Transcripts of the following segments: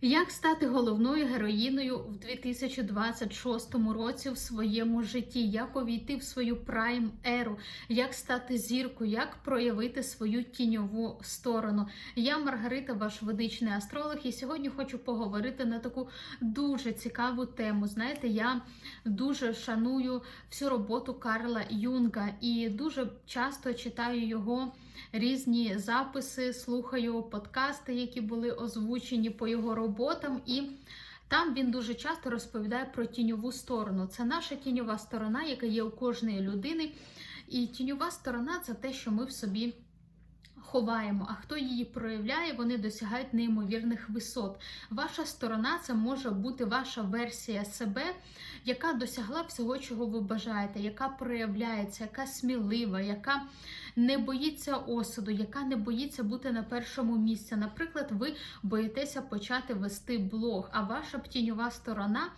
Як стати головною героїною в 2026 році в своєму житті? Як увійти в свою прайм еру? Як стати зіркою? Як проявити свою тіньову сторону? Я Маргарита, ваш ведичний астролог, і сьогодні хочу поговорити на таку дуже цікаву тему. Знаєте, я дуже шаную всю роботу Карла Юнга і дуже часто читаю його різні записи, слухаю подкасти, які були озвучені по його роботам, і там він дуже часто розповідає про тіньову сторону. Це наша тіньова сторона, яка є у кожної людини. І тіньова сторона це те, що ми в собі. Ховаємо, а хто її проявляє, вони досягають неймовірних висот. Ваша сторона це може бути ваша версія себе, яка досягла всього, чого ви бажаєте, яка проявляється, яка смілива, яка не боїться осуду, яка не боїться бути на першому місці. Наприклад, ви боїтеся почати вести блог, а ваша б тіньова сторона,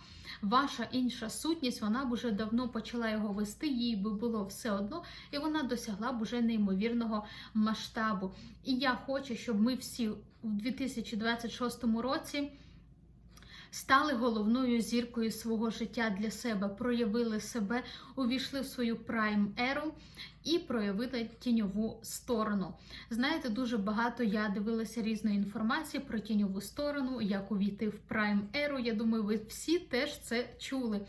ваша інша сутність, вона б уже давно почала його вести, їй би було все одно, і вона досягла б уже неймовірного масштабу. І я хочу, щоб ми всі в 2026 році. Стали головною зіркою свого життя для себе, проявили себе, увійшли в свою прайм еру і проявили тіньову сторону. Знаєте, дуже багато я дивилася різної інформації про тіньову сторону, як увійти в прайм еру. Я думаю, ви всі теж це чули.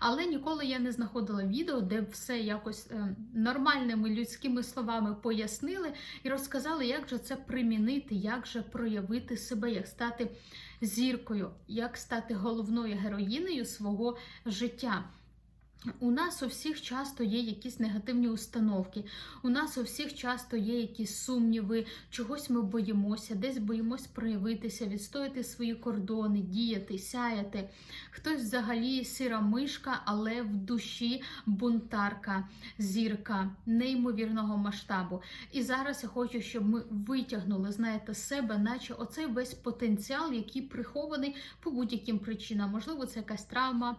Але ніколи я не знаходила відео, де все якось е, нормальними людськими словами пояснили і розказали, як же це примінити, як же проявити себе, як стати зіркою, як стати головною героїнею свого життя. У нас у всіх часто є якісь негативні установки, у нас у всіх часто є якісь сумніви, чогось ми боїмося, десь боїмось проявитися, відстояти свої кордони, діяти, сяяти. Хтось взагалі сіра мишка, але в душі бунтарка, зірка неймовірного масштабу. І зараз я хочу, щоб ми витягнули, знаєте, себе, наче оцей весь потенціал, який прихований по будь-яким причинам. Можливо, це якась травма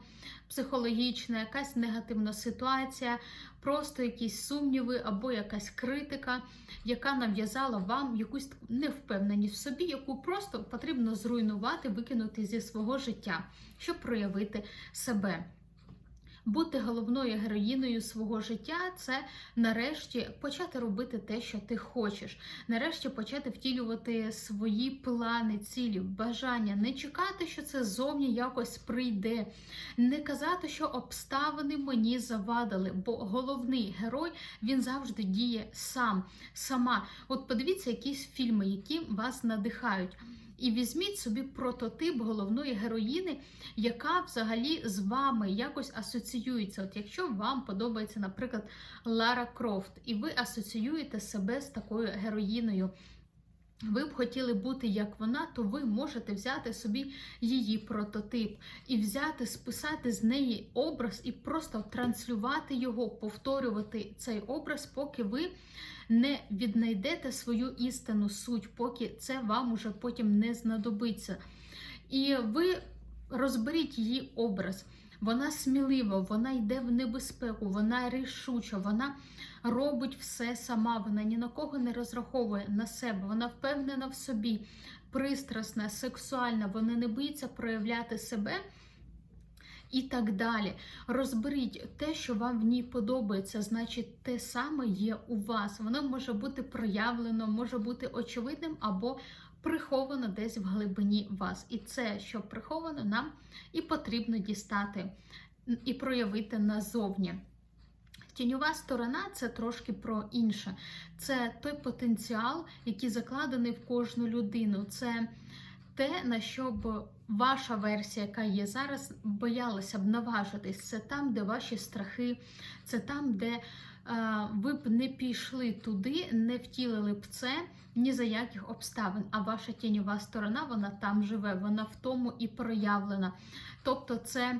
психологічна, якась негативна ситуація, просто якісь сумніви або якась критика, яка нав'язала вам якусь невпевненість в собі, яку просто потрібно зруйнувати, викинути зі свого життя, щоб проявити себе. Бути головною героїною свого життя це нарешті почати робити те, що ти хочеш. Нарешті почати втілювати свої плани, цілі, бажання, не чекати, що це зовні якось прийде, не казати, що обставини мені завадили, бо головний герой він завжди діє сам, сама. От подивіться якісь фільми, які вас надихають. І візьміть собі прототип головної героїни, яка взагалі з вами якось асоціюється. От якщо вам подобається, наприклад, Лара Крофт, і ви асоціюєте себе з такою героїною. Ви б хотіли бути як вона, то ви можете взяти собі її прототип і взяти, списати з неї образ і просто транслювати його, повторювати цей образ, поки ви не віднайдете свою істинну суть, поки це вам уже потім не знадобиться. І ви розберіть її образ. Вона смілива, вона йде в небезпеку, вона рішуча, вона робить все сама, вона ні на кого не розраховує на себе, вона впевнена в собі, пристрасна, сексуальна, вона не боїться проявляти себе. І так далі. Розберіть те, що вам в ній подобається, значить, те саме є у вас. Воно може бути проявлено, може бути очевидним або приховано десь в глибині вас. І це, що приховано, нам і потрібно дістати і проявити назовні. Тіньова сторона це трошки про інше. Це той потенціал, який закладений в кожну людину. Це те, на що б ваша версія, яка є зараз, боялася б наважитись. Це там, де ваші страхи, це там, де е, ви б не пішли туди, не втілили б це ні за яких обставин. А ваша тіньова сторона, вона там живе, вона в тому і проявлена. Тобто, це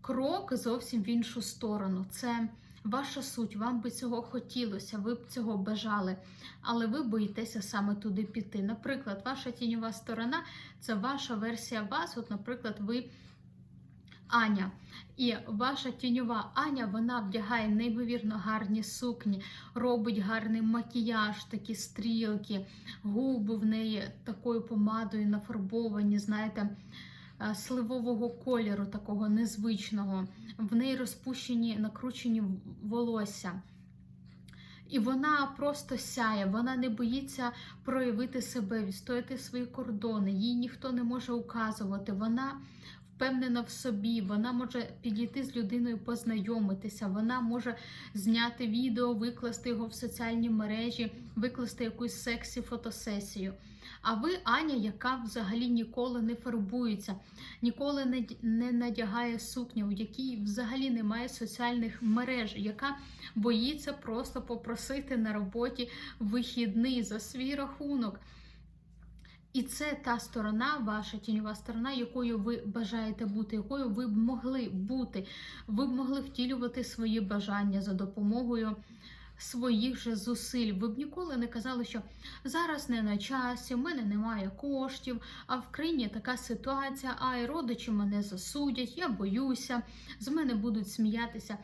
крок зовсім в іншу сторону. Це ваша суть, вам би цього хотілося, ви б цього бажали, але ви боїтеся саме туди піти. Наприклад, ваша тіньова сторона це ваша версія вас. От, наприклад, ви Аня. І ваша тіньова Аня вона вдягає неймовірно гарні сукні, робить гарний макіяж, такі стрілки, губи в неї такою помадою нафарбовані, знаєте, сливового кольору, такого незвичного. В неї розпущені, накручені волосся. І вона просто сяє, вона не боїться проявити себе, відстояти свої кордони. Їй ніхто не може указувати. Вона впевнена в собі, вона може підійти з людиною, познайомитися, вона може зняти відео, викласти його в соціальні мережі, викласти якусь сексі фотосесію. А ви, Аня, яка взагалі ніколи не фарбується, ніколи не, не надягає сукню, у якій взагалі немає соціальних мереж, яка боїться просто попросити на роботі вихідний за свій рахунок. І це та сторона, ваша тіньова сторона, якою ви бажаєте бути, якою ви б могли бути. Ви б могли втілювати свої бажання за допомогою своїх же зусиль. Ви б ніколи не казали, що зараз не на часі, в мене немає коштів, а в країні така ситуація, а і родичі мене засудять, я боюся, з мене будуть сміятися.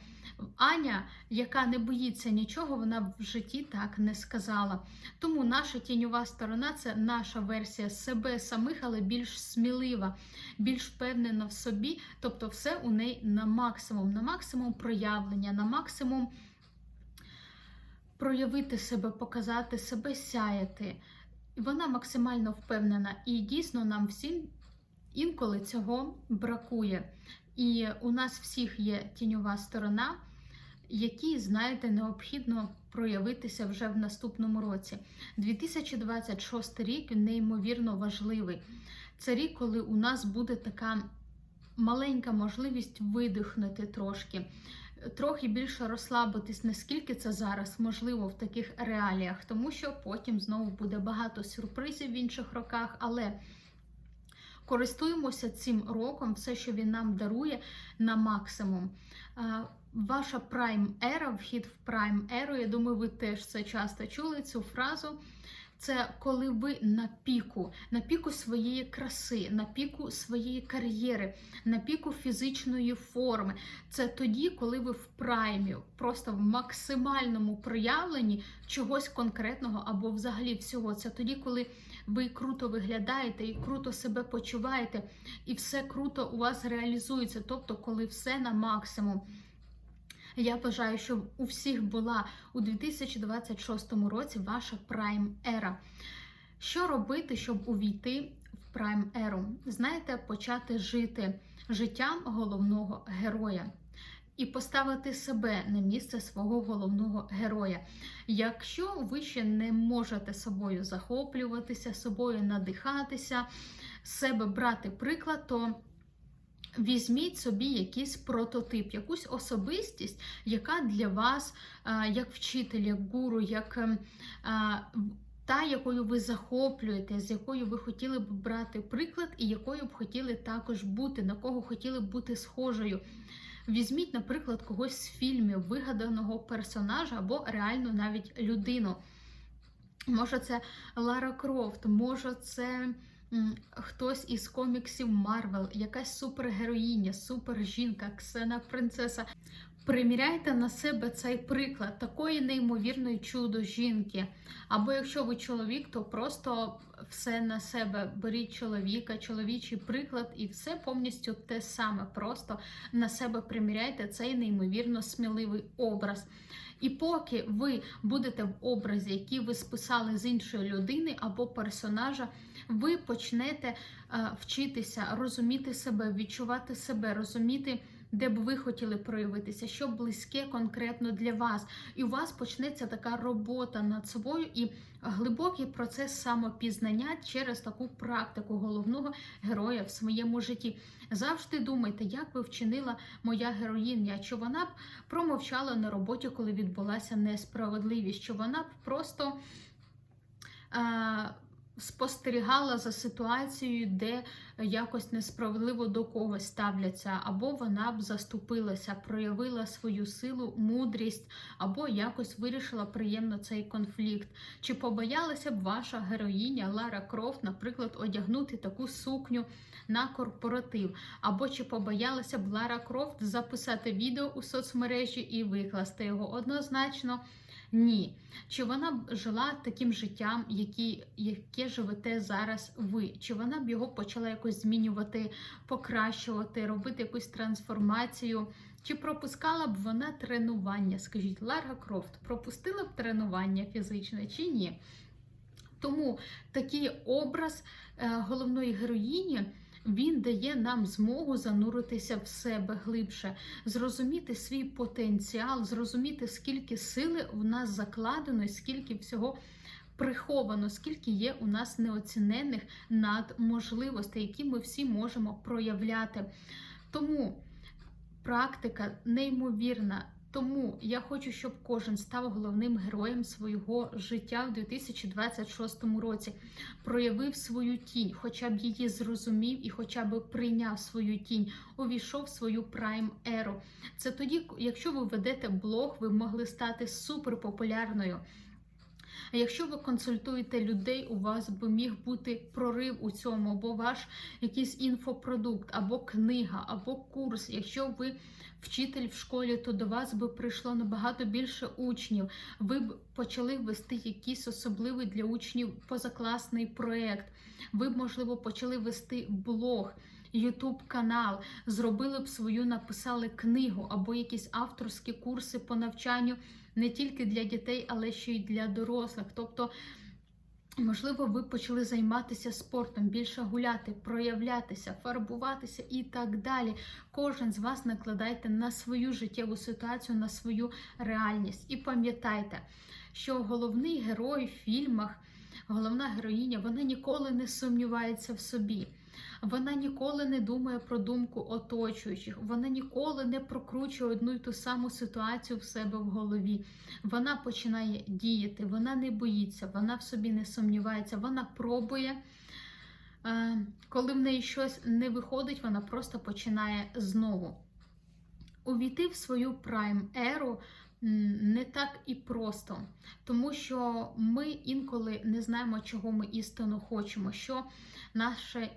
Аня, яка не боїться нічого, вона в житті так не сказала. Тому наша тіньова сторона це наша версія себе самих, але більш смілива, більш впевнена в собі. Тобто, все у неї на максимум, на максимум проявлення, на максимум проявити себе, показати себе, сяяти. Вона максимально впевнена, і дійсно нам всім інколи цього бракує. І у нас всіх є тіньова сторона, якій, знаєте, необхідно проявитися вже в наступному році. 2026 рік неймовірно важливий. Це рік, коли у нас буде така маленька можливість видихнути трошки трохи більше розслабитись, наскільки це зараз можливо в таких реаліях, тому що потім знову буде багато сюрпризів в інших роках, але користуємося цим роком, все, що він нам дарує, на максимум. Ваша прайм ера, вхід в прайм еру, я думаю, ви теж це часто чули цю фразу. Це коли ви на піку, на піку своєї краси, на піку своєї кар'єри, на піку фізичної форми. Це тоді, коли ви в праймі, просто в максимальному проявленні чогось конкретного або взагалі всього. Це тоді, коли ви круто виглядаєте і круто себе почуваєте, і все круто у вас реалізується. Тобто, коли все на максимум. Я бажаю, щоб у всіх була у 2026 році ваша прайм ера. Що робити, щоб увійти в прайм еру? Знаєте, почати жити життям головного героя. І поставити себе на місце свого головного героя. Якщо ви ще не можете собою захоплюватися, собою надихатися, себе брати приклад, то Візьміть собі якийсь прототип, якусь особистість, яка для вас, як вчитель, як гуру, як ем, та, якою ви захоплюєте, з якою ви хотіли б брати приклад, і якою б хотіли також бути, на кого хотіли б бути схожою. Візьміть, наприклад, когось з фільмів, вигаданого персонажа або реально навіть людину. Може, це Лара Крофт, може, це хтось із коміксів Марвел, якась супергероїня, супержінка, ксена принцеса. Приміряйте на себе цей приклад такої неймовірної чудо жінки. Або якщо ви чоловік, то просто все на себе беріть чоловіка, чоловічий приклад, і все повністю те саме. Просто на себе приміряйте цей неймовірно сміливий образ. І поки ви будете в образі, який ви списали з іншої людини або персонажа, ви почнете е, вчитися розуміти себе, відчувати себе, розуміти де б ви хотіли проявитися, що близьке конкретно для вас. І у вас почнеться така робота над собою і глибокий процес самопізнання через таку практику головного героя в своєму житті. Завжди думайте, як би вчинила моя героїня, чи вона б промовчала на роботі, коли відбулася несправедливість, що вона б просто. А, спостерігала за ситуацією, де якось несправедливо до когось ставляться, або вона б заступилася, проявила свою силу, мудрість, або якось вирішила приємно цей конфлікт. Чи побоялася б ваша героїня Лара Крофт, наприклад, одягнути таку сукню на корпоратив? Або чи побоялася б Лара Крофт записати відео у соцмережі і викласти його? Однозначно. Ні. Чи вона б жила таким життям, які, яке живете зараз ви? Чи вона б його почала якось змінювати, покращувати, робити якусь трансформацію? Чи пропускала б вона тренування? Скажіть, Лара Крофт пропустила б тренування фізичне чи ні? Тому такий образ е, головної героїні. Він дає нам змогу зануритися в себе глибше, зрозуміти свій потенціал, зрозуміти, скільки сили в нас закладено, і скільки всього приховано, скільки є у нас неоцінених надможливостей, які ми всі можемо проявляти. Тому практика неймовірна. Тому я хочу, щоб кожен став головним героєм свого життя в 2026 році, проявив свою тінь, хоча б її зрозумів і хоча б прийняв свою тінь, увійшов в свою прайм еру. Це тоді, якщо ви ведете блог, ви могли стати суперпопулярною. А якщо ви консультуєте людей, у вас би міг бути прорив у цьому, або ваш якийсь інфопродукт, або книга, або курс. Якщо ви вчитель в школі, то до вас би прийшло набагато більше учнів. Ви б почали вести якийсь особливий для учнів позакласний проєкт. Ви б, можливо, почали вести блог. Ютуб канал, зробили б свою, написали книгу або якісь авторські курси по навчанню не тільки для дітей, але ще й для дорослих. Тобто, можливо, ви почали займатися спортом, більше гуляти, проявлятися, фарбуватися і так далі. Кожен з вас накладайте на свою життєву ситуацію, на свою реальність. І пам'ятайте, що головний герой в фільмах, головна героїня, вона ніколи не сумнівається в собі. Вона ніколи не думає про думку оточуючих, вона ніколи не прокручує одну й ту саму ситуацію в себе в голові. Вона починає діяти, вона не боїться, вона в собі не сумнівається, вона пробує. Е, коли в неї щось не виходить, вона просто починає знову. Увійти в свою прайм-еру не так і просто, тому що ми інколи не знаємо, чого ми істинно хочемо, що наше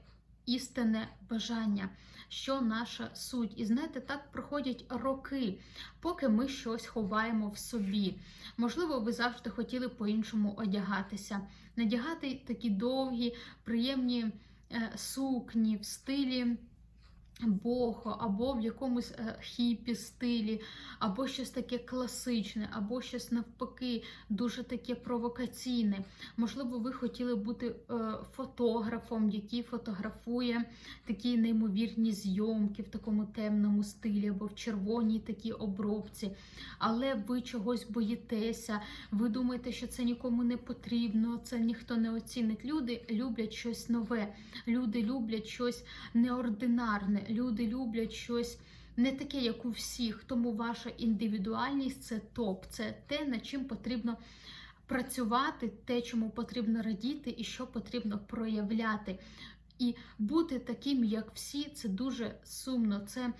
істинне бажання, що наша суть. І знаєте, так проходять роки, поки ми щось ховаємо в собі. Можливо, ви завжди хотіли по-іншому одягатися, надягати такі довгі, приємні е, сукні в стилі бохо, або в якомусь е, хіпі стилі, або щось таке класичне, або щось навпаки, дуже таке провокаційне. Можливо, ви хотіли бути е, фотографом, який фотографує такі неймовірні зйомки в такому темному стилі, або в червоній такій обробці. Але ви чогось боїтеся, ви думаєте, що це нікому не потрібно, це ніхто не оцінить. Люди люблять щось нове, люди люблять щось неординарне люди люблять щось не таке, як у всіх. Тому ваша індивідуальність це топ, це те, над чим потрібно працювати, те, чому потрібно радіти і що потрібно проявляти. І бути таким, як всі, це дуже сумно. Це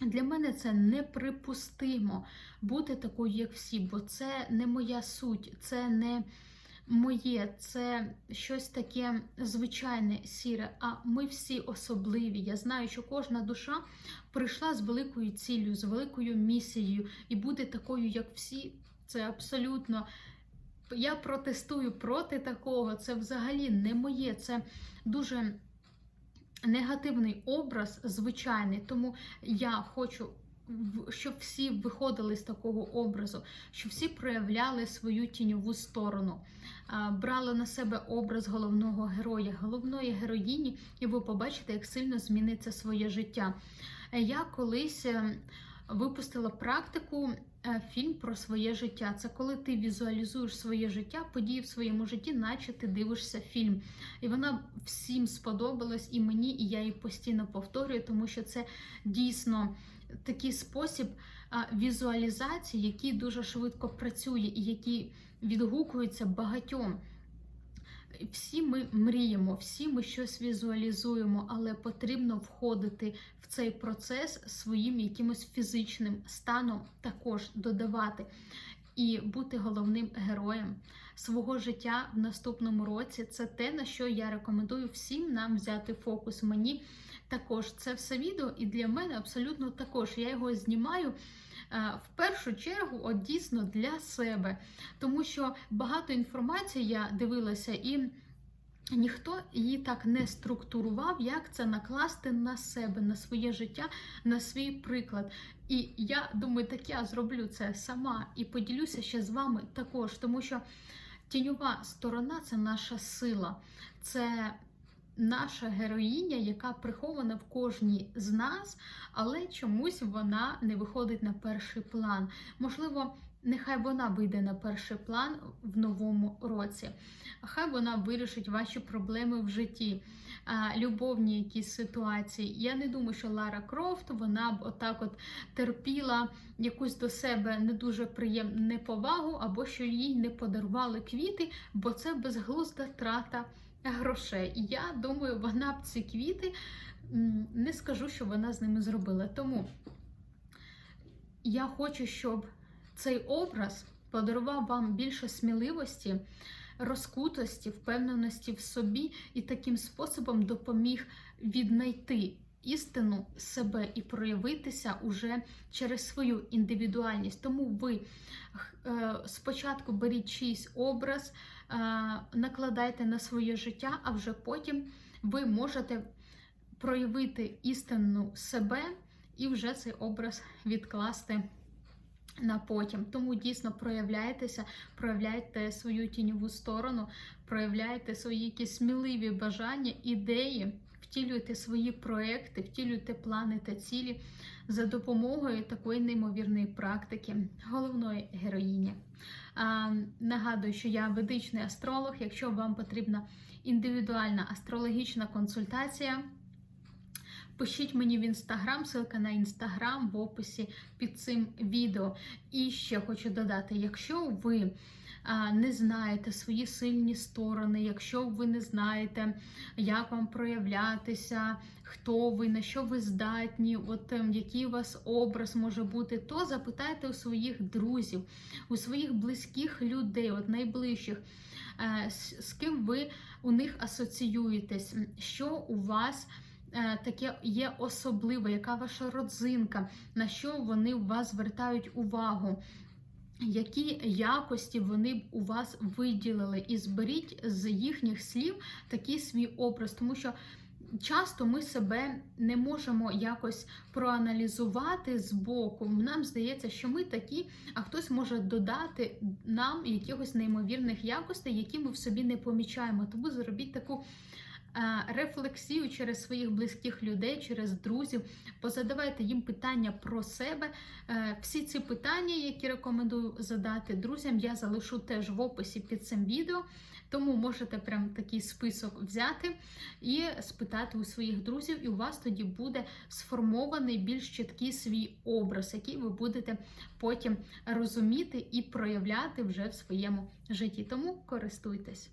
для мене це неприпустимо бути такою, як всі, бо це не моя суть, це не моє, це щось таке звичайне, сіре. А ми всі особливі. Я знаю, що кожна душа прийшла з великою ціллю, з великою місією, і бути такою, як всі, це абсолютно. Я протестую проти такого. Це взагалі не моє. Це дуже негативний образ, звичайний. Тому я хочу щоб всі виходили з такого образу, щоб всі проявляли свою тіньову сторону, брали на себе образ головного героя, головної героїні, і ви побачите, як сильно зміниться своє життя. Я колись е, випустила практику. Е, фільм про своє життя. Це коли ти візуалізуєш своє життя, події в своєму житті, наче ти дивишся фільм. І вона всім сподобалась і мені, і я її постійно повторюю, тому що це дійсно такий спосіб візуалізації, який дуже швидко працює і який відгукується багатьом. всі ми мріємо, всі ми щось візуалізуємо, але потрібно входити в цей процес своїм якимось фізичним станом, також додавати і бути головним героєм свого життя в наступному році. Це те, на що я рекомендую всім нам взяти фокус. Мені також це все відео, і для мене абсолютно також. Я його знімаю. е, В першу чергу, от дійсно для себе, тому що багато інформації я дивилася, і ніхто її так не структурував, як це накласти на себе, на своє життя, на свій приклад. І я думаю, так я зроблю це сама і поділюся ще з вами також, тому що тіньова сторона це наша сила, це наша героїня, яка прихована в кожній з нас, але чомусь вона не виходить на перший план. Можливо, нехай вона вийде на перший план в новому році. Хай вона вирішить ваші проблеми в житті, любовні якісь ситуації. Я не думаю, що Лара Крофт вона б отак от терпіла якусь до себе не дуже приємну неповагу, або що їй не подарували квіти, бо це безглузда трата грошей. І я думаю, вона б ці квіти не скажу, що вона з ними зробила. Тому я хочу, щоб цей образ подарував вам більше сміливості, розкутості, впевненості в собі і таким способом допоміг віднайти істину себе і проявитися уже через свою індивідуальність. Тому ви е, спочатку беріть чийсь образ, е, накладайте на своє життя, а вже потім ви можете проявити істинну себе і вже цей образ відкласти на потім. Тому дійсно проявляйтеся, проявляйте свою тіньову сторону, проявляйте свої якісь сміливі бажання, ідеї, втілюйте свої проекти, втілюйте плани та цілі за допомогою такої неймовірної практики, головної героїні. А, нагадую, що я ведичний астролог. Якщо вам потрібна індивідуальна астрологічна консультація. Пишіть мені в інстаграм, ссылка на інстаграм в описі під цим відео. І ще хочу додати: якщо ви не знаєте свої сильні сторони, якщо ви не знаєте, як вам проявлятися, хто ви, на що ви здатні, от ем, який у вас образ може бути, то запитайте у своїх друзів, у своїх близьких людей, от найближчих, е, з, ким ви у них асоціюєтесь, що у вас е, таке є особливе, яка ваша родзинка, на що вони у вас звертають увагу. Які якості вони б у вас виділили, і зберіть з їхніх слів такий свій образ, тому що часто ми себе не можемо якось проаналізувати з боку. Нам здається, що ми такі, а хтось може додати нам якихось неймовірних якостей, які ми в собі не помічаємо. Тому зробіть таку рефлексію через своїх близьких людей, через друзів. Позадавайте їм питання про себе. Е, Всі ці питання, які рекомендую задати друзям, я залишу теж в описі під цим відео. Тому можете прям такий список взяти і спитати у своїх друзів, і у вас тоді буде сформований більш чіткий свій образ, який ви будете потім розуміти і проявляти вже в своєму житті. Тому користуйтесь.